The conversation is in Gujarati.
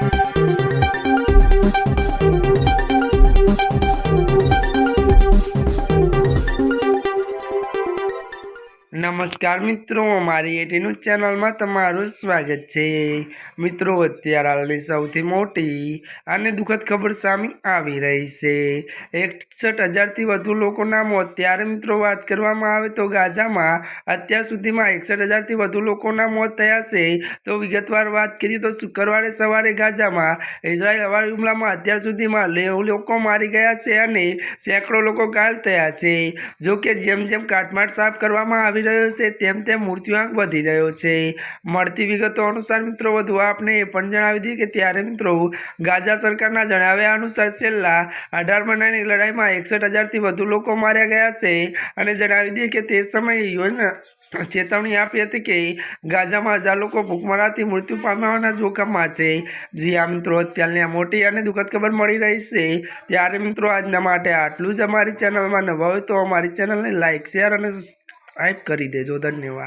Thank you. નમસ્કાર મિત્રો, મારી એટીનું ચેનલમાં તમારું સ્વાગત છે. મિત્રો, અત્યારે હાલની સૌથી મોટી અને દુઃખદ ખબર સામે આવી રહી છે. એકસઠ હજારથી વધુ લોકોના મોત. ત્યારે મિત્રો, વાત કરવામાં આવે તો ગાઝામાં અત્યાર સુધીમાં એકસઠ હજારથી વધુ લોકોના મોત થયા છે. તો વિગતવાર વાત કરીએ તો શુક્રવારે સવારે ગાઝામાં ઇઝરાયલ હવાઈ હુમલામાં અત્યાર સુધીમાં લોકો મારી ગયા છે અને સેંકડો લોકો ઘાયલ થયા છે. જો કે જેમ જેમ કાટમાળ સાફ કરવામાં આવી રહ્યો છે, તેમ તેમ મૃત્યુઆંક વધી રહ્યો છે. મળતી વિગતો અનુસાર મિત્રો, વધુ આપને એ પણ જણાવી દઈએ કે ત્યારે મિત્રો, ગાઝા સરકારના જણાવ્યા અનુસાર છેલ્લા અઢાર મહિનાની લડાઈમાં એકસઠ હજારથી વધુ લોકો માર્યા ગયા છે અને જણાવી દઈએ કે તે સમયે યોજના ચેતવણી આપી હતી કે ગાઝામાં હજાર લોકો ભૂખમરાથી મૃત્યુ પામવાના જોખમમાં છે. જી આ મિત્રો, અત્યારની આ મોટી અને દુઃખદ ખબર મળી રહી છે. ત્યારે મિત્રો, આજના માટે આટલું જ. અમારી ચેનલમાં નવા હોય તો અમારી ચેનલને લાઇક શેર અને સબસ્ક્રાઈબ કરી દેજો. ધન્યવાદ.